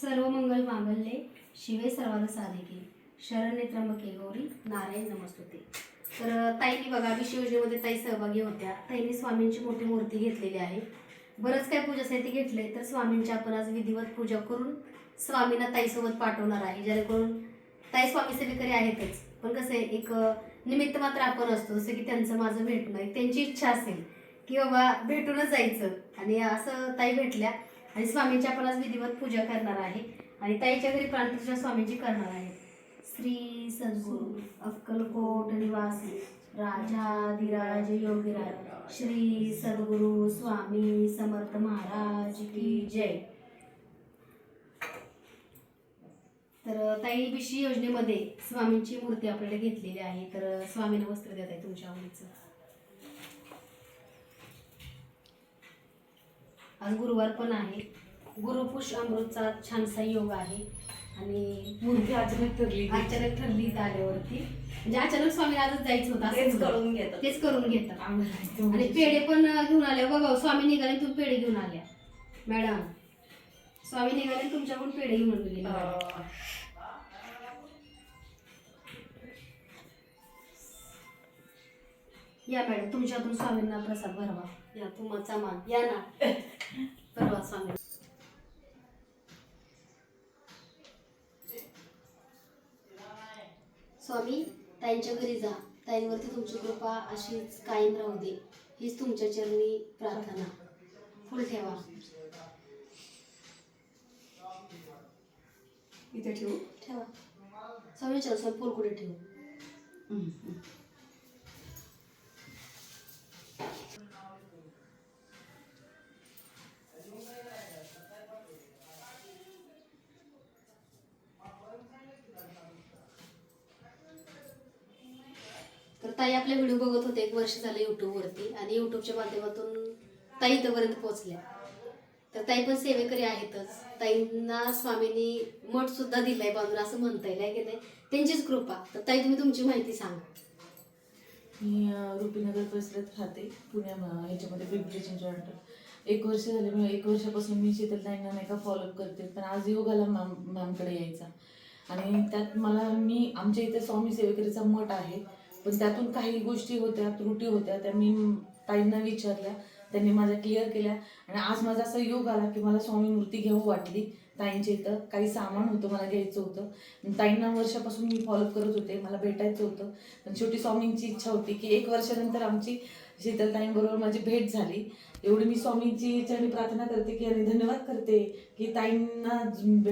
सर्व मंगल मांगल्ये शिवे सर्वाला साधिके शरण्य त्र्यंबके गौरी नारायण नमस्तुते. तर ताईनी बघा विषय योजनेमध्ये ताई सहभागी होत्या. ताईंनी स्वामींची मोठी मूर्ती घेतलेली आहे. बरंच काही पूजा साहित्य घेतले तर स्वामींची आपण आज विधिवत पूजा करून स्वामींना ताईसोबत पाठवणार आहे. जेणेकरून ताई स्वामी सेवेकरी आहेतच. पण कसं आहे एक निमित्त मात्र आपण असतो. जसं की त्यांचं माझं भेटणं आहे. त्यांची इच्छा असेल की बाबा भेटूनच जायचं. आणि असं ताई भेटल्या आणि स्वामींची आपण आज विधिवत पूजा करणार आहे. आणि ताईच्या घरी प्राणप्रतिष्ठा स्वामींची करणार आहे. श्री सद्गुरु अक्कलकोट निवासी राजाधिराज योगीराज श्री सद्गुरु स्वामी समर्थ महाराज की जय. तर ताई विशी योजनेमध्ये स्वामींची मूर्ती आपल्याला घेतलेली आहे. तर स्वामींना वस्त्र देत आहे तुमच्या आवडीचं. आज गुरुवार पण आहे. गुरुपुष अमृतचा छानसा योग आहे. आणि मूर्ती अचानक ठरली अचानक ठरली इथं आल्यावरती. म्हणजे अचानक स्वामी आजच जायचं होतं तेच. करून घेतात. तेच करून घेतात. आणि पेढे पण घेऊन आल्या. बघा स्वामी निघाले तुम्ही पेढे घेऊन आल्या. मॅडम स्वामी निघाले तुमच्याकडून पेढे घेऊन गेले या मॅडम तुमच्यातून स्वामींना प्रसाद भरवा. या तुमचा मान. या ना. स्वामी स्वामी ताईंच्या घरी जा. ताईंवरती तुमची कृपा अशीच कायम राहू दे. हीच तुमच्या चरणी प्रार्थना. फुल ठेवा. इथे ठेवू. ठेवा. स्वामी फुल कुठे ठेवू. ताई आपले व्हिडिओ बघत होते एक वर्ष झालं युट्यूबवरती आणि युट्यूबच्या माध्यमातून ताई इथंपर्यंत पोहोचल्या. तर ताई पण सेवेकरी आहेतच. ताईंना स्वामींनी मठ सुद्धा दिलाय बांधून असं म्हणता येईल आहे की नाही? त्यांचीच कृपा. तर ताई तुम्ही तुमची माहिती सांगा. मी रुपीनगर परिसरात राहते पुण्या ह्याच्यामध्ये पिंपरी चिंचवड एक वर्ष झाले मी एक वर्षापासून मी शीतलताईंना नाही का फॉलोअप करते पण आज योगाला मॅम मॅमकडे यायचा. आणि त्यात मला मी आमच्या इथे स्वामी सेवेकरीचा मठ आहे. पण त्यातून काही गोष्टी होत्या त्रुटी होत्या त्या मी ताईंना विचारल्या. त्यांनी माझ्या क्लिअर केल्या. आणि आज माझा असा योग आला की मला स्वामी मूर्ती घेऊ वाटली ताईंच्या इथं. काही सामान होतं मला घ्यायचं होतं. ताईंना वर्षापासून मी फॉलो करत होते. मला भेटायचं होतं. पण शेवटी स्वामींची इच्छा होती की एक वर्षानंतर आमची शीतलताईंबरोबर माझी भेट झाली. एवढी मी स्वामींची चरणी प्रार्थना करते की आणि धन्यवाद करते की ताईंना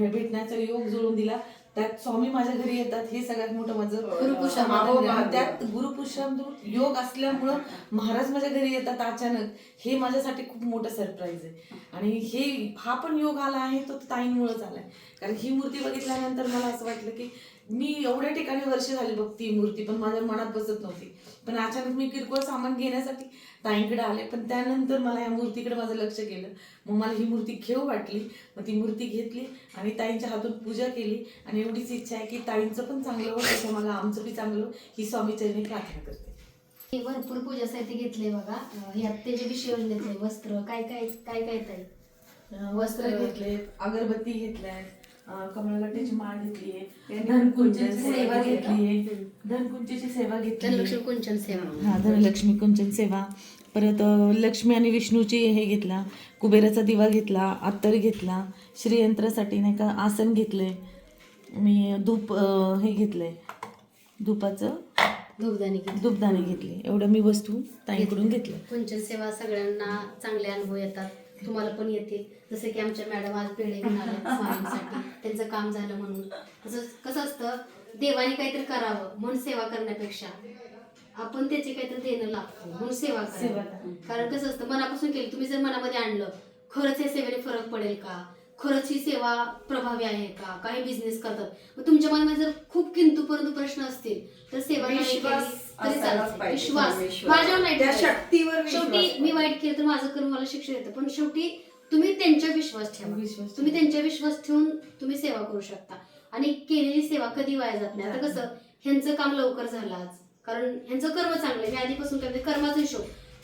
भेटण्याचा योग जुळून दिला. त्यात स्वामी माझ्या घरी येतात हे सगळ्यात मोठं माझं. त्यात गुरुपुष्पाम योग असल्यामुळं महाराज माझ्या घरी येतात अचानक. हे माझ्यासाठी खूप मोठं सरप्राईज आहे. आणि हे हा पण योग आला आहे तो ताईंमुळेच आलाय. कारण ही मूर्ती बघितल्यानंतर मला असं वाटलं की मी एवढ्या ठिकाणी वर्ष झाली बघ ती मूर्ती पण माझ्या मनात बसत नव्हती. पण अचानक मी किरकोळ सामान घेण्यासाठी ताईंकडे आले पण त्यानंतर मला या मूर्तीकडे माझं लक्ष गेलं. मग मला ही मूर्ती घेऊ वाटली मग ती मूर्ती घेतली आणि ताईंच्या हातून पूजा केली. आणि एवढीच इच्छा आहे की ताईंचं पण चांगलं हो तसं मला आमचं बी चांगलं हो, ही स्वामी चरणी प्रार्थना करते. हे भरपूर पूजा साहित्य घेतले बघा. यात त्याचे विषय वस्त्र काय काय काय काय ताई? वस्त्र घेतले अगरबत्ती घेतल्या कमळगट्ट्याची माळ घेतली आहे. धनकुंचची सेवा घेतली आहे. धनकुंचीची सेवा घेतली धनलक्ष्मी कुंचन सेवा. हा धनलक्ष्मी कुंचन सेवा. परत लक्ष्मी आणि विष्णूची हे घेतला. कुबेराचा दिवा घेतला अत्तर घेतला. श्रीयंत्रासाठी नाही का आसन घेतले मी धूप हे घेतलंय. धुपाचं धूपदानी घेतली. धूपदाणे घेतले. एवढं मी वस्तू ताईकडून घेतलं. कुंचन सेवा सगळ्यांना चांगले अनुभव येतात. तुम्हाला पण येतील. जसे की आमच्या मॅडम आज पेढे घेऊन आल्या स्वामींसाठी. त्यांचं काम झालं म्हणून. कसं कसं असतं देवाने काहीतरी करावं म्हणून सेवा करण्यापेक्षा आपण त्याचे काहीतरी देणं लागतं म्हणून सेवा सेवा करा कारण कसं असतं मनापासून केली तुम्ही जर मनामध्ये आणलं खरंच या सेवेने फरक पडेल का? खरंच ही सेवा प्रभावी आहे का? काही बिझनेस करतात. मग तुमच्या मनामध्ये जर खूप किंतु परंतु प्रश्न असतील तर सेवा तरी असायलाच चालते. पाहिजे. विश्वास. विश्वास. माझ्यावर नाही त्या ठेवायचा. शक्तीवर विश्वास शेवटी मी वाईट केलं तर माझं कर्म मला शिक्षण येतं पण शेवटी तुम्ही त्यांच्या विश्वास ठेवा. विश्वास तुम्ही त्यांच्या विश्वास ठेवून तुम्ही सेवा करू शकता. आणि केलेली सेवा कधी वाया जात नाही. आता कसं ह्यांचं काम लवकर झालं आज. कारण ह्यांचं कर्म चांगलं मी आधीपासून करते. कर्माचा हिशोब.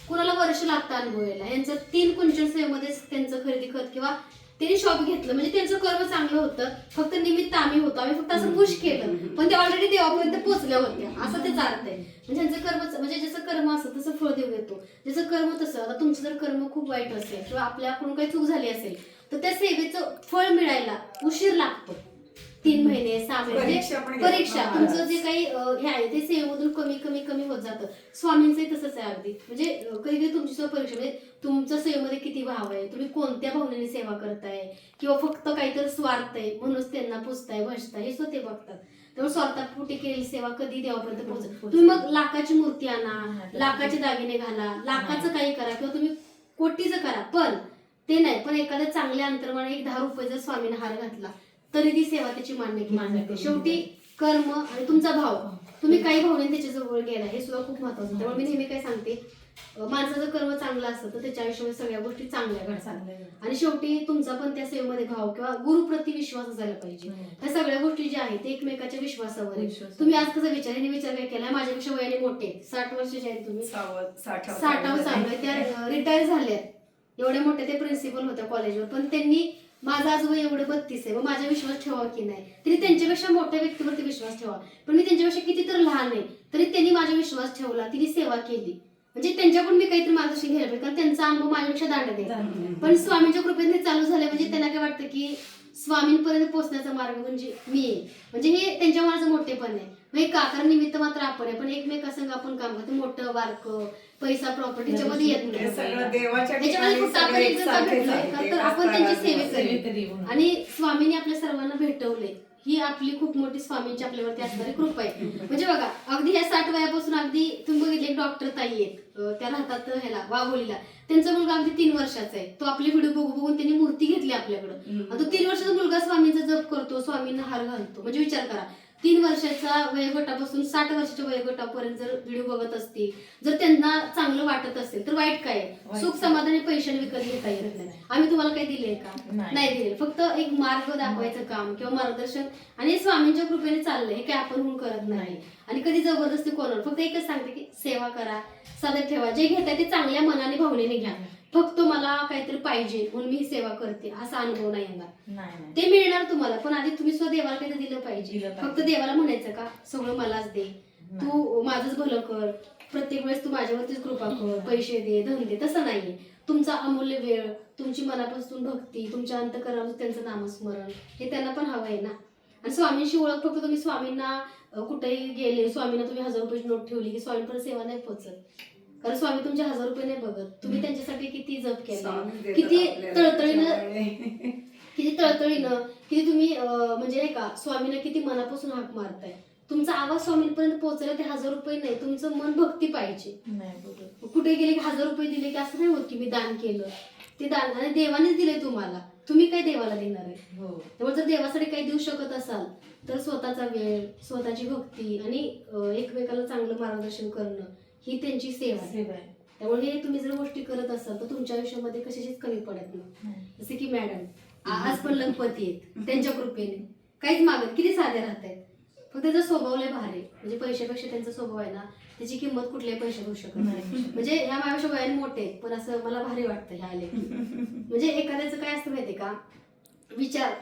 कुणाला वर्ष लागतं अनुभव यायला ह्यांचं तीन कुंचन सेवेमध्येच त्यांचं खरेदी खत किंवा त्यांनी शॉप घेतलं. म्हणजे त्यांचं कर्म चांगलं होतं. फक्त निमित्त आम्ही होतो. आम्ही फक्त असं पुश केलं. पण ते ऑलरेडी देवापर्यंत पोहोचल्या होत्या. असं त्याचा अर्थ आहे म्हणजे ज्यांचं कर्म म्हणजे ज्याचं कर्म असतं तसं फळ देव येतो ज्याचं कर्म तसं आता तुमचं जर कर्म खूप वाईट असेल किंवा आपल्याकडून काही चूक झाली असेल तर त्या सेवेचं फळ मिळायला उशीर लागतो. तीन महिने सहा महिने. परीक्षा म्हणजे परीक्षा. तुमचं. जे काही हे आहे ते सेवेमधून कमी कमी कमी होत जातं. स्वामींचंही तसंच आहे अगदी. म्हणजे कधी कधी तुमची सुद्धा परीक्षा म्हणजे तुमचं सेवेमध्ये किती भाव आहे? तुम्ही कोणत्या भावनेने सेवा करताय? किंवा फक्त काहीतरी स्वार्थ आहे म्हणूनच त्यांना पुजताय भजताय हे सुद्धा ते बघतात. त्यामुळे स्वार्थापोटी केलेली सेवा कधी देवापर्यंत पोहोचत? तुम्ही मग लाखाची मूर्ती आणा लाखाचे. दागिने घाला लाखाचं काही करा किंवा तुम्ही कोटीचं करा. पण ते नाही. पण एखाद्या चांगल्या अंतर्माने एक दहा रुपये जर स्वामीने हार घातला तरी ती सेवा त्याची मान्य केली जाते. शेवटी कर्म आणि तुमचा भाव. तुम्ही काही भावने त्याच्याजवळ गेला हे सुद्धा खूप महत्वाचं. त्यामुळे मी नेहमी काय सांगते माणसाचं कर्म चांगलं असतं तर त्याच्या आयुष्यामध्ये सगळ्या गोष्टी चांगल्या घडतात. आणि शेवटी तुमचा पण त्या सेवेमध्ये भाव किंवा गुरुप्रती विश्वास असायला पाहिजे. ह्या सगळ्या गोष्टी ज्या आहेत ते एकमेकाच्या विश्वासावर. तुम्ही आज कसं विचार यांनी विचार काय केला? माझ्यापेक्षा वयाने मोठे. साठ वर्षाचे आहेत तुम्ही. साठावं साठावं चालू आहे त्या रिटायर झाल्या एवढ्या मोठ्या ते प्रिन्सिपल होत्या कॉलेजवर. पण त्यांनी माझा आजोबा एवढं बत्तीस आहे मग माझा विश्वास ठेवा की नाही? तरी त्यांच्यापेक्षा मोठ्या व्यक्तीवरती विश्वास ठेवा. पण मी त्यांच्यापेक्षा किती तर लहान आहे तरी त्यांनी माझा विश्वास ठेवला तिने सेवा केली. म्हणजे त्यांच्याकडून मी काहीतरी मार्गदर्शन घ्यायला पाहिजे कारण त्यांचा अनुभव माझ्यापेक्षा दांड आहे. पण स्वामींच्या कृपेने चालू झाले म्हणजे त्यांना काय वाटतं की स्वामींपर्यंत पोहोचण्याचा मार्ग म्हणजे मी आहे. म्हणजे हे त्यांच्या मनाचं मोठेपण आहे. म्हणजे का कारण निमित्त मात्र आपण आहे पण एकमेकासंग आपण काम करतो. मोठं बारक पैसा प्रॉपर्टीच्या मध्ये येत नाही. त्याच्यामध्ये आपण एकदा भेटलोय तर आपण त्यांची. सेवे. आणि स्वामींनी आपल्या सर्वांना भेटवले ही आपली खूप मोठी स्वामींची आपल्यावरती असणारी कृपा आहे. म्हणजे बघा अगदी ह्या साठ वयापासून अगदी तुम्ही बघितले डॉक्टर ताई आहेत. त्या राहतात ह्याला वाघोलीला. त्यांचा मुलगा अगदी तीन वर्षाचा आहे. तो आपली व्हिडिओ बघू बघून त्यांनी मूर्ती घेतली आपल्याकडं. तो तीन वर्षाचा मुलगा स्वामींचा जप करतो स्वामींना हार घालतो. म्हणजे विचार करा. तीन वर्षाच्या वयोगटापासून साठ वर्षाच्या वयोगटापर्यंत जर व्हिडिओ बघत असतील जर त्यांना चांगलं वाटत असेल तर वाईट काय सुख? समाधानी पैशाने विकत घेता येत नाही. आम्ही तुम्हाला काही दिले का? नाही. दिले फक्त एक मार्ग दाखवायचं काम किंवा मार्गदर्शन आणि स्वामींच्या कृपेने चाललंय हे काय आपण होऊन करत नाही. आणि कधी जबरदस्ती कोणावर? फक्त एकच सांगते की सेवा करा साधत ठेवा. जे घेताय ते चांगल्या मनाने भावनेने घ्या. फक्त मला काहीतरी पाहिजे म्हणून मी ही सेवा करते असा अनुभव नाही येणार. ते मिळणार तुम्हाला पण आधी तुम्ही स्वतः देवाला काहीतरी दिलं पाहिजे. फक्त देवाला म्हणायचं का सगळं मलाच दे. तू माझंच भलं कर. प्रत्येक वेळेस तू माझ्यावरतीच कृपा कर. पैसे दे धन दे तसं नाहीये. तुमचा अमूल्य वेळ तुमची मनापासून भक्ती तुमच्या अंतकरणातून त्यांचं नामस्मरण हे त्यांना पण हवं आहे ना. आणि स्वामींशी ओळख फक्त तुम्ही स्वामींना कुठेही गेले स्वामींना तुम्ही हजार रुपयाची नोट ठेवली की स्वामींपर्यंत सेवा नाही पोहोचत कारण स्वामी तुमचे हजार रुपये नाही बघत. तुम्ही त्यांच्यासाठी किती जप केला किती तळतळीनं. किती तळतळीनं किती तुम्ही म्हणजे नाही का स्वामीला किती मनापासून हाक मारताय. तुमचा आवाज स्वामींपर्यंत पोहोचला ते हजार रुपये नाही. तुमचं मन भक्ती पाहिजे. कुठे गेले की हजार रुपये दिले की असं नाही होत की मी दान केलं. ते दान आणि देवानेच दिले तुम्हाला. तुम्ही काय देवाला देणार आहे? हो. त्यामुळे जर देवासाठी काही देऊ शकत असाल तर स्वतःचा वेळ स्वतःची भक्ती आणि एकमेकाला चांगलं मार्गदर्शन करणं ही त्यांची सेवा आहे. सेवा आहे. त्यामुळे हे तुम्ही जर गोष्टी करत असाल तर तुमच्या आयुष्यामध्ये कशाचीच कमी पडत नाही. जसे की मॅडम आज पण लंपती आहेत. त्यांच्या कृपेने. काहीच मागत किती साधे राहत आहेत. फक्त त्याचा स्वभाव लय भारी. म्हणजे पैशापेक्षा त्यांचा स्वभाव आहे ना त्याची किंमत कुठल्याही पैशात होऊ शकत नाही. म्हणजे ह्या माझ्या वयाने मोठे आहेत, पण असं मला भारी वाटतं ह्या आले म्हणजे एखाद्याचं काय असतं माहितीये का? विचार.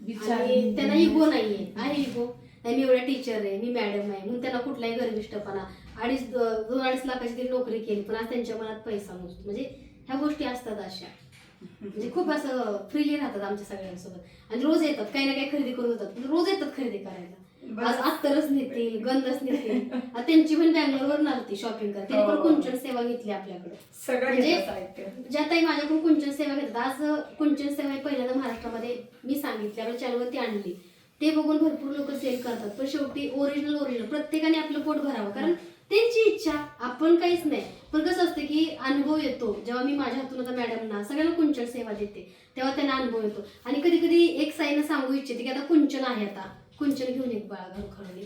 विचार आणि त्यांना इगो नाहीये. आहे इगो नाही मी एवढ्या टीचर आहे मी मॅडम आहे. म्हणून त्यांना कुठलाही गर्विष्ठपणा अडीच दोन अडीच लाखाची तरी नोकरी केली पण आज त्यांच्या मनात पैसा नसतो. म्हणजे ह्या गोष्टी असतात अशा. म्हणजे खूप असं फ्रीली राहतात आमच्या सगळ्यांसोबत. आणि रोज येतात काही ना काही खरेदी करून जातात म्हणजे रोज येतात खरेदी करायला. आज. अत्तरच नेतील गंधच नेतील. त्यांची पण बँगलोरवर आलती शॉपिंग करायला त्यांनी पण हो. कुंचन सेवा घेतली आपल्याकडे. म्हणजे-. ज्या ताई माझ्याकडून कुंचन सेवा घेतात आज कुंचन सेवा पहिल्यांदा महाराष्ट्रामध्ये मी सांगितली आपल्या चॅनलवरती आणली. ते बघून भरपूर लोक सेल करतात पण शेवटी ओरिजिनल ओरिजिनल प्रत्येकाने आपलं पोट भरावं कारण त्यांची इच्छा आपण काहीच नाही. पण कसं असतं की अनुभव येतो. जेव्हा मी माझ्या हातून आता मॅडमना सगळ्यांना कुंचन सेवा देते तेव्हा त्यांना अनुभव येतो. आणि कधी कधी एक साईनं सांगू इच्छिते की आता कुंचन आहे आता. कुंचन घेऊन एक बाळा खरवली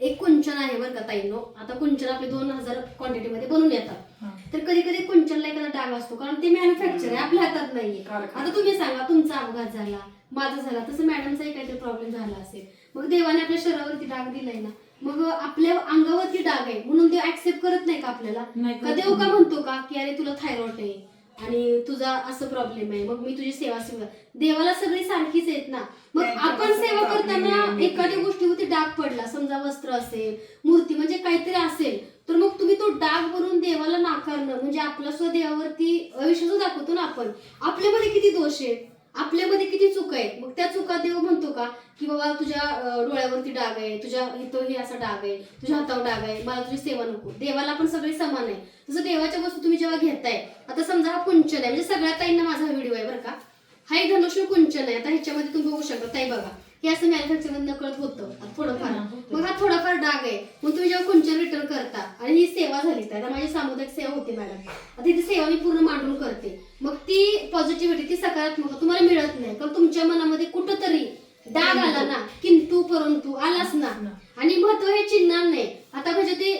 एक कुंचन आहे बरं का ताईनो. आता कुंचन आपले दोन हजार क्वांटिटीमध्ये बनवून येतात. तर कधी कधी कुंचनला एखादा डाग असतो कारण ते मॅन्युफॅक्चर आहे आपल्या हातात नाहीये. आता तुम्ही सांगा तुमचा अपघात झाला माझा झाला तसं मॅडमचाही काहीतरी प्रॉब्लेम झाला असेल. मग देवाने आपल्या शरीरावरती डाग दिलाय ना मग आपल्या अंगावरती डाग आहे. म्हणून ते ऍक्सेप्ट करत नाही का आपल्याला? का. देव का म्हणतो का की अरे तुला थायरॉइड आहे आणि तुझा असं प्रॉब्लेम आहे. मग मी तुझी सेवा सेवा देवाला सगळी सारखीच आहेत ना. मग आपण सेवा करताना एखाद्या गोष्टीवरती डाग पडला समजा वस्त्र असेल मूर्ती म्हणजे काहीतरी असेल तर मग तुम्ही तो डाग भरून देवाला नाकारणं म्हणजे आपला सुद्धा देवावरती अविश्वास दाखवतो ना आपण आपल्यामध्ये किती दोष आहे? आपल्यामध्ये किती चुका आहे मग त्या चुका देव म्हणतो का? की बाबा तुझ्या डोळ्यावरती डाग आहे तुझ्या इथं हे असा डाग आहे तुझ्या हातावर डाग आहे मला तुझी सेवा नको. देवाला पण सगळे समान आहे. तसं देवाच्या वस्तू तुम्ही जेव्हा घेताय आता समजा हा कुंचन आहे म्हणजे सगळ्या ताईंना माझा व्हिडिओ आहे बरं का. हा एक धनुष्य कुंचन आहे आता ह्याच्यामध्ये तुम्ही बघू शकता ताई बघा. हे असं मॅन्युफॅक्चरमध्ये नकळत होतं. थोडंफार. मग हा थोडाफार डाग आहे. मग तुम्ही जेव्हा कुंचन रिटर्न करता आणि ही सेवा झाली तर माझी सामुदायिक सेवा होती मॅडम आता ती सेवा मी पूर्ण मांडून करते. मग ती पॉझिटिव्हिटी ती सकारात्मक तुम्हाला मिळत नाही. कारण तुमच्या मनामध्ये कुठंतरी डाग आला ना किंतु परंतु आलाच ना. आणि महत्त्व हे चिन्हार नाही. आता म्हणजे ते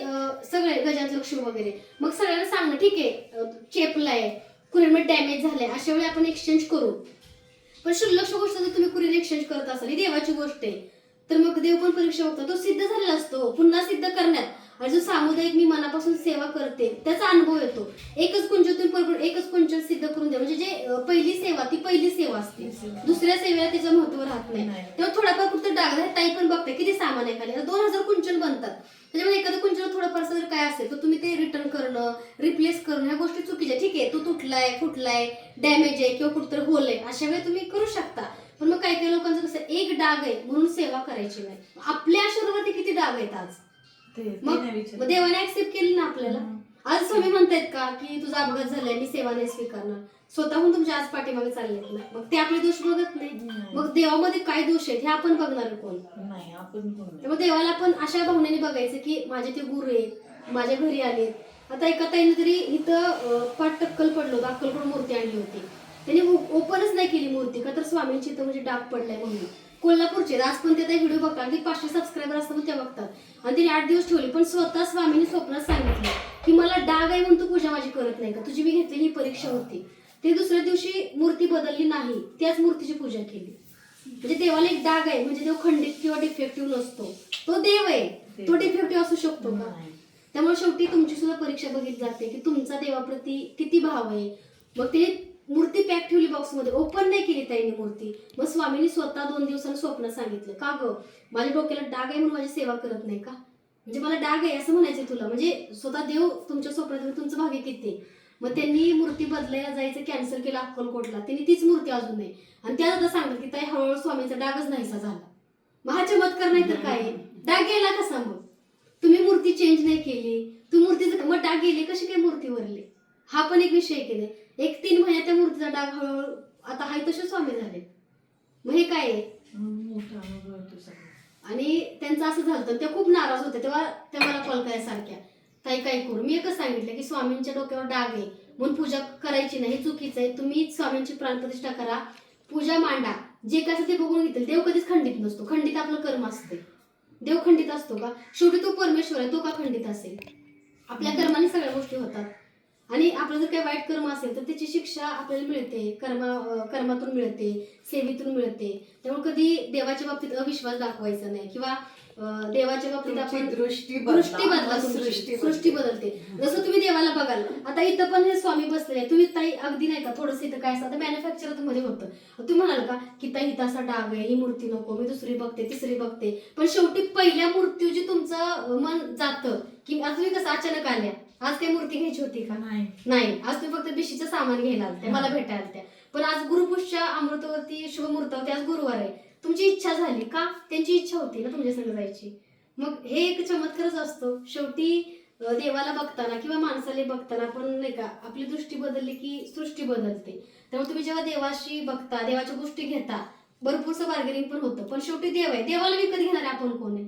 सगळे गजात लक्ष्मी वगैरे. मग सगळ्यांना सांगणं ठीक आहे चेपलाय. कुरिअर डॅमेज झालाय. अशा वेळी आपण एक्सचेंज करू. पण शुल्लक गोष्ट जर तुम्ही कुरिअर एक्सचेंज करत असाल ही देवाची गोष्ट आहे. तर मग देव पण परीक्षा बघतो? तो सिद्ध झालेला असतो. पुन्हा सिद्ध करण्यात. आणि जो सामुदायिक मी मनापासून सेवा करते त्याचा अनुभव येतो. एकच कुंजतून परत एकच कुंचन सिद्ध करून द्या. म्हणजे जे पहिली सेवा ती पहिली सेवा असते. दुसऱ्या सेवेला तिचं महत्त्व राहत नाही. तेव्हा थोडाफार फक्त डाग आहे ताई पण बघते किती सामान आहे खाली. दोन हजार कुंचन बनतात. त्याच्यामध्ये एखादं कुंचन थोडंफार जर काय असेल तर तुम्ही ते रिटर्न करणं रिप्लेस करणं ह्या गोष्टी चुकीच्या. ठीक आहे तो तुटलाय फुटलाय डॅमेज आहे किंवा कुठतर होल आहे अशा वेळी तुम्ही करू शकता. पण मग काही काही लोकांचं कसं एक डाग आहे म्हणून सेवा करायची नाही. आपल्या शरीरावरती किती डाग आहेत आज? मग देवाने ऍक्सेप्ट केली ना आपल्याला? आज स्वामी म्हणतायत का की तुझा अपघात झालाय मी सेवा नाही स्वीकारणार. स्वतःहून तुमच्या आज पाठीमागे चाललेत ना. मग ते आपले दोष बघत नाही. मग देवामध्ये काय दोष आहेत हे आपण बघणार कोण? नाही आपण. त्यामुळे देवाला पण अशा भावनेने बघायचं की माझे ते गुरु आहेत माझ्या घरी आलेत. आता एका ताईने तरी इथं पाठ टक्कल पडलं होतं अक्कलकोट मूर्ती आणली होती. त्यांनी ओपनच नाही केली मूर्ती का तर स्वामींची इथं म्हणजे डाग पडलाय म्हणून. कोल्हापूरचे आज पण ते व्हिडिओ बघतात अगदी पाचशे सबस्क्रायबर असताना ते बघतात. आणि तिने आठ दिवस ठेवली पण स्वतः स्वामींनी स्वप्नात सांगितलं की मला डाग आहे म्हणून तू पूजा माझी करत नाही का? तुझी मी घेतलेली ही परीक्षा होती. ते दुसऱ्या दिवशी मूर्ती बदलली नाही त्याच मूर्तीची पूजा केली. म्हणजे देवाला एक डाग आहे म्हणजे देव खंडित किंवा डिफेक्टिव्ह नसतो. तो देव आहे. तो डिफेक्टिव्ह असू शकतो का. त्यामुळे शेवटी तुमची सुद्धा परीक्षा बघितली जाते की तुमचा देवाप्रती किती भाव आहे? मग ते मूर्ती पॅक ठेवली बॉक्समध्ये ओपन नाही केली त्यांनी मूर्ती. मग स्वामींनी स्वतः दोन दिवसाला स्वप्न सांगितलं. का ग? माझ्या डोक्याला डाग आहे म्हणून माझी सेवा करत नाही का? म्हणजे मला डाग आहे असं म्हणायचं तुला. म्हणजे स्वतः देव तुमच्या स्वप्नात तुमचं भाग्य किती मग त्यांनी मूर्ती बदलायला जायचं कॅन्सल केलं अक्कलकोटला. त्यांनी तीच मूर्ती अजून नाही. आणि त्या आता सांगतात की ताई हळूहळू स्वामींचा डागच नाहीसा झाला. मग हा चमत्कार नाही तर काय डाग गेला कसा मग तुम्ही मूर्ती चेंज नाही केली. तू मूर्तीचं मग डाग गेले कशी काय मूर्ती वरली? हा पण एक विषय केलाय एक तीन महिन्यात त्या मूर्तीचा डाग हळूहळू आता हाय तसे स्वामी झाले. मग हे काय आहे? आणि त्यांचं असं झालं होतं, त्या खूप नाराज होत्या. तेव्हा त्या मला कॉल करायसारख्या ताई काय करू? मी एकच सांगितलं की स्वामींच्या डोक्यावर डाग आहे. म्हणून पूजा करायची नाही चुकीचं आहे. तुम्ही स्वामींची प्राणप्रतिष्ठा करा. पूजा मांडा. जे असेल ते बघून घेतील. देव कधीच खंडित नसतो. खंडित आपलं कर्म असते. देव खंडित असतो का? शेवटी तो परमेश्वर आहे तो का खंडित असेल? आपल्या कर्माने सगळ्या गोष्टी होतात. आणि आपलं जर काही वाईट कर्म असेल तर त्याची शिक्षा आपल्याला मिळते. कर्मा कर्मातून मिळते सेवेतून मिळते. त्यामुळे कधी देवाच्या बाबतीत अविश्वास दाखवायचा नाही किंवा देवाच्या बाबतीत आपण दृष्टी दृष्टी बदला. सृष्टी बदलते. जसं तुम्ही देवाला बघाल आता इथं पण हे स्वामी बसलेले. तुम्ही ताई अगदी नाही का थोडंसं इथं काय असतं आता मॅन्युफॅक्चरमध्ये होतं. तुम्ही म्हणाल का की ताई इथं असा डाग आहे ही मूर्ती नको मी दुसरी बघते तिसरी बघते. पण शेवटी पहिल्या मूर्तीची तुमचं मन जातं की आज तुम्ही कसं अचानक आल्या आज काही मूर्ती घ्यायची होती का? नाही. नाही. आज तुम्ही फक्त बिशीचं सामान घ्यायला आलते मला भेटायला आलत्या पण आज गुरुपुष्या अमृतवरती शुभमुहूर्तावरती आज गुरुवार आहे. तुमची इच्छा झाली का? त्यांची इच्छा होती ना तुमच्या संग जायची? मग हे एक चमत्कारच असतो. शेवटी देवाला बघताना किंवा माणसाला बघताना आपण नाही का आपली दृष्टी बदलली की सृष्टी बदलते. त्यामुळे तुम्ही जेव्हा देवाशी बघता देवाच्या गोष्टी घेता भरपूरसं बार्गेनिंग पण होतं. पण शेवटी देव आहे. देवाला विकत घेणारे आपण कोण आहे?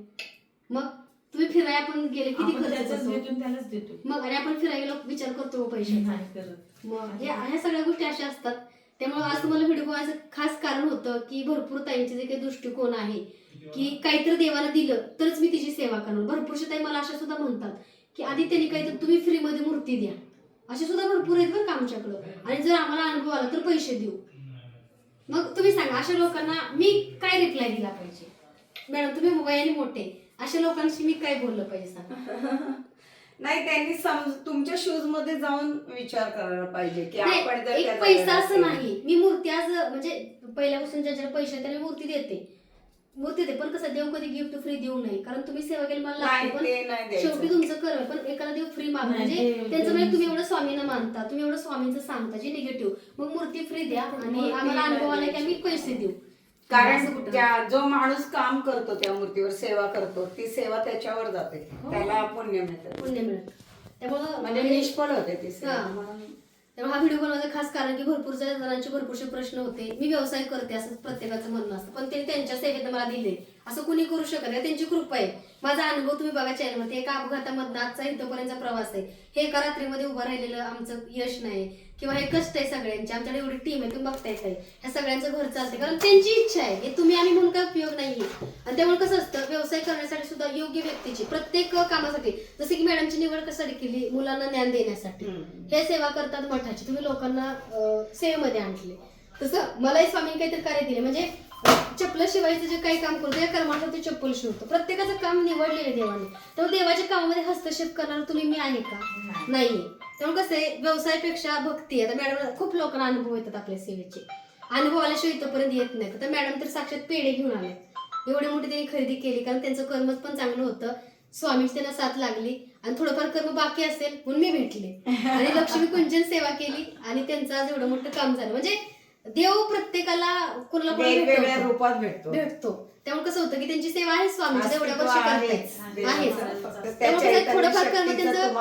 मग? तुम्ही फिराय आपण गेले किती आपण खर्च त्याच्याच करतो? देतो त्यालाच देतो. मग आणि आपण फिरायला विचार करतो पैशाचा. नाही करत. मग हे ह्या सगळ्या गोष्टी अशा असतात. त्यामुळे आज तुम्हाला व्हिडिओ बनवायचं खास कारण होतं की भरपूर ताईंचे जे काही दृष्टिकोन आहे की काहीतरी देवाला दिलं तरच मी तिची सेवा करणार. भरपूरशा ताई मला अशा सुद्धा म्हणतात की आधी त्यांनी काहीतरी तुम्ही फ्रीमध्ये मूर्ती द्या. असे सुद्धा भरपूर आहेत बरं का आमच्याकडं. आणि जर आम्हाला अनुभव आला तर पैसे देऊ. मग तुम्ही सांगा अशा लोकांना मी काय रिप्लाय दिला पाहिजे? मॅडम तुम्ही वयाने मोठे. अशा लोकांशी मी काय बोललं पाहिजे सांगा? नाही त्यांनी समज तुमच्या शूजमध्ये जाऊन विचार करायला पाहिजे की नाही, आपण जर एक पैसा असं. नाही. मी मूर्ती आज म्हणजे पहिल्यापासून ज्याच्याकडे पैसे आहेत त्याला मी मूर्ती देते. मूर्ती देते पण कसं देव कधी गिफ्ट फ्री देऊ नये. कारण तुम्ही सेवा केली मला नाही लागते पण ते नाही शेवटी तुमचं कर्म पण एखादा देव फ्री माग नाही, म्हणजे ते- त्यांचं म्हणजे तुम्ही एवढं स्वामींना मानता तुम्ही एवढं स्वामींचं सांगता जे निगेटिव्ह मग मूर्ती फ्री द्या आणि मूर्ती आम्हाला अनुभव आला की आम्ही पैसे देऊ. कारण जो माणूस काम करतो त्या मूर्तीवर सेवा करतो ती सेवा त्याच्यावर जाते. हो. त्याला पुण्य मिळतं. पुण्य मिळत. त्यामुळं म्हणजे निष्फळ होते ती सेवा. हा. म्हणून त्यामुळे हा व्हिडिओ बनवायचं खास कारण की भरपूर जणांचे भरपूरसे प्रश्न होते. मी व्यवसाय करते असं प्रत्येकाचं म्हणणं असतं. पण ते त्यांच्या सेवेत मला दिले. असं कुणी करू शकत नाही. त्यांची कृपा आहे. माझा अनुभव तुम्ही बघा चॅनलमध्ये एका अपघातामधनं आजचा इथपर्यंतचा प्रवास आहे. हे एका रात्रीमध्ये उभं राहिलेलं आमचं यश नाही. किंवा हे कष्ट आहे सगळ्यांचे आमच्याकडे एवढी टीम आहे तुम्ही बघताय काय ह्या सगळ्यांचं घर चालते कारण त्यांची इच्छा आहे. हे तुम्ही आम्ही म्हणून काय उपयोग नाहीये आणि त्यामुळे कसं असतं व्यवसाय करण्यासाठी सुद्धा योग्य व्यक्तीची प्रत्येक कामासाठी जसं की मॅडमची निवड कशासाठी केली मुलांना ज्ञान देण्यासाठी. हे सेवा करतात मठाची. तुम्ही लोकांना सेवेमध्ये आणले. तसं मलाही स्वामी काहीतरी कार्य दिले. म्हणजे चप्पल शिवायचं जे काही काम करतो त्या कर्मासाठी ते चप्पल शिवतो. प्रत्येकाचं काम निवडलेलं आहे देवाने. त्यामुळे देवाच्या कामामध्ये हस्तक्षेप करणार तुम्ही मी आहे का? नाहीये. त्यामुळे कसं आहे व्यवसायापेक्षा भक्ती आहे. आता मॅडम खूप लोकांना अनुभव येतात आपल्या सेवेचे. अनुभव आल्याशिवाय इथपर्यंत येत नाही तर मॅडम तर साक्षात पेढे घेऊन आले एवढी मोठी त्यांनी खरेदी केली कारण त्यांचं कर्मच पण चांगलं होतं. स्वामीची त्यांना साथ लागली. आणि थोडंफार कर्म बाकी असेल म्हणून मी भेटले. आणि लक्ष्मी कुंजन सेवा केली आणि त्यांचं आज एवढं मोठं काम झालं. म्हणजे देव प्रत्येकाला कोणाला वेगवेगळ्या. रूपात भेटतो. भेटतो. त्यामुळे कसं होतं की त्यांची सेवा आहे स्वामीची एवढ्या वर्ष इतर थोडंफार कर्म त्यांचं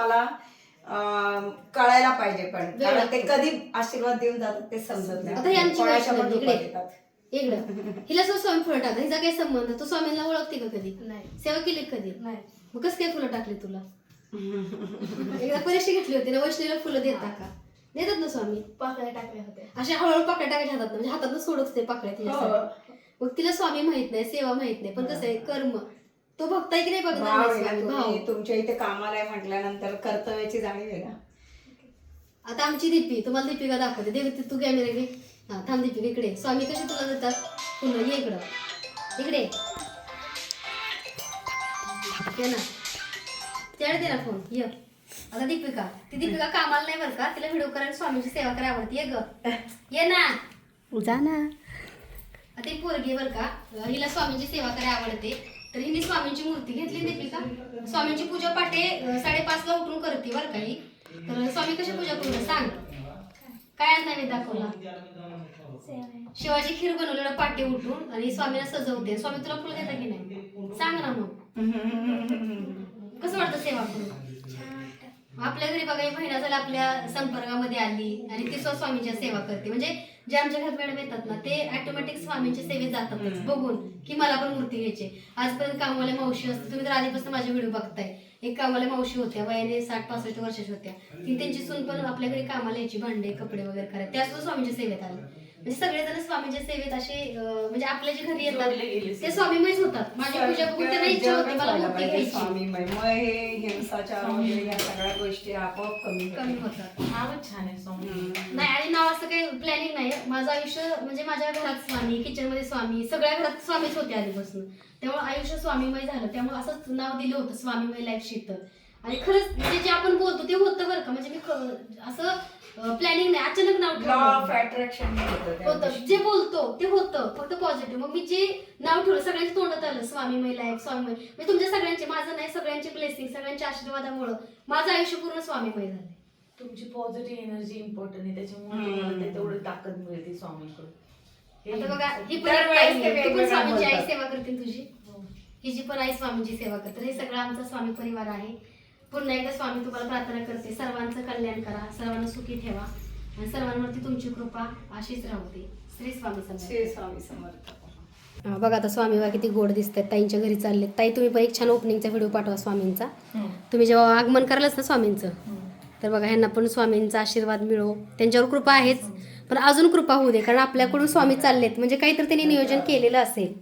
कळायला पाहिजे पण. कारण ते. कधी आशीर्वाद देऊन जातात ते समजत आता ही आमची कोणाच्या पण वैष्णवी रूपात इकडे. येतात. इकडं हिला सुद्धा स्वामी फुलं टाकतात. हिचा काय संबंध तू स्वामींना ओळखते का कधी? नाही. सेवा केली का कधी? नाही. मग कसं काय फुलं टाकली तुला? एकदा परीक्षा घेतली होती ना वैष्णवीला फुलं देता का? देतात ना स्वामी? पाकळ्या टाकल्या होत्या. अशा हळूहळू पाकळ्या टाकायच्या हातात. म्हणजे हातात सोडत होते पाकळ्या तिच्यासाठी. मग तिला स्वामी माहीत नाही सेवा माहीत नाही. पण कसं आहे कर्म. तो आहे की नाही बघणार भाव नाही आहे ना, स्वामी, तुम्ही भाव. तुमच्या इथे कामाला आहे म्हटल्यानंतर कर्तव्याची जाणीव आहे ना. आता आमची दीपी तुम्हाला दीपिका दाखवते. दे तू कॅमेरा घे हा थांब दीपिका इकडे. स्वामी कशी तुला देतात? पुन्हा ये इकडं. इकडे. ये ना. त्याला दे ना फोन ये. आता दीपिका. ती दीपिका कामाला नाही बरं का? तिला व्हिडिओ करायला स्वामीची सेवा करायला आवडते. ये ग. ये ना. जा ना. आता ही पोरगी बरं का? हिला स्वामींची सेवा करायला आवडते. तर हिने स्वामींची मूर्ती घेतली दीपिका. स्वामींची पूजा पाटे साडेपाच ला उठून करते बरं का ही. तर स्वामी कशी पूजा करू सांग. काय नवीन दाखवला? शिवाजी खीर बनवलेलं पाटे उठून आणि स्वामीला सजवते. स्वामी तुला फुलं देता की नाही? सांग ना मग. कसं वाटतं सेवा करून? आपल्या घरी बघा एक महिना झाला आपल्या संपर्कामध्ये आली आणि ती स्वतः स्वामींच्या सेवा करते. म्हणजे जे आमच्या घरात मॅडम येतात ना ते ऑटोमॅटिक स्वामींच्या सेवेत जातातच. हम्म. बघून की मला पण मूर्ती घ्यायची आजपर्यंत कामवाल्या मावशी असते तुम्ही तर आधीपासून माझे व्हिडिओ बघताय. एक कामवाल्या मावशी होत्या वयाने साठ पासष्ट वर्षाच्या होत्या. ती त्यांची सून पण आपल्या घरी कामाला यायची भांडे कपडे वगैरे करायला. त्या सुद्धा स्वामींच्या सेवेत आल्या. म्हणजे सगळेजण स्वामींच्या सेवेत असे म्हणजे आपल्या जे घरी येतात ते स्वामीमयच होतात. माझी पूजा बघून त्यांना इच्छा होती मला मूर्ती घ्यायची. स्वामीमय. मग हे हिंसाचार वगैरे या सगळ्या गोष्टी आपोआप कमी कमी होतात. होतात नावच छान आहे स्वामी. नाही आणि नाव असं काही प्लॅनिंग नाही. माझं आयुष्य म्हणजे माझ्या घरात स्वामी किचनमध्ये स्वामी सगळ्या घरात स्वामीच होते आधीपासून. त्यामुळे आयुष्य स्वामीमय झालं. त्यामुळे असंच नाव दिलं होतं स्वामीमय लाईफ शीतल आणि खरंच म्हणजे जे आपण बोलतो ते होतं बरं का. म्हणजे मी ख- असं प्लॅनिंग नाही. अचानक नाव लॉ ऑफ ठेवलं अट्रॅक्शन होतं. जे बोलतो ते होतं. फक्त पॉझिटिव्ह मग मी जे नाव ठेवलं सगळ्यांच्या तोंडात आलं. स्वामीमय लाईफ स्वामीमय म्हणजे तुमच्या सगळ्यांचे माझं नाही सगळ्यांचे ब्लेसिंग सगळ्यांच्या आशीर्वादामुळं माझं आयुष्य पूर्ण स्वामीमय झालं तुमची पॉझिटिव्ह एनर्जी इम्पॉर्टंट आहे. त्याच्यामुळे. तुम्हाला ते तेवढी ताकद मिळते स्वामीकडून. हे- आता बघा ही पण दरवेळेस एक ताई ते आहे. तू पण वेगवेगळं स्वामींची आई बोलतात. सेवा करते तुझी. हो. ही जी पण आई स्वामींची सेवा करते. हे सगळं आमचा स्वामी परिवार आहे. पुन्हा एकदा स्वामी तुम्हाला प्रार्थना करते. सर्वांचं कल्याण करा. सर्वांना सुखी ठेवा. आणि सर्वांवरती तुमची कृपा अशीच राहू दे. श्री स्वामी समर्थ. श्री स्वामी समर्थ. बघा आता स्वामी बा किती गोड दिसतात ताईंच्या घरी चालले ताई तुम्ही पण एक छान ओपनिंगचा व्हिडिओ पाठवा स्वामींचा. तुम्ही जेव्हा आगमन करालच ना स्वामींचं. तर बघा ह्यांना पण स्वामींचा आशीर्वाद मिळो. त्यांच्यावर कृपा आहेच. पण अजून कृपा होऊ दे कारण आपल्याकडून स्वामी चाललेत. म्हणजे काहीतरी त्यांनी नियोजन केलेलं असेल.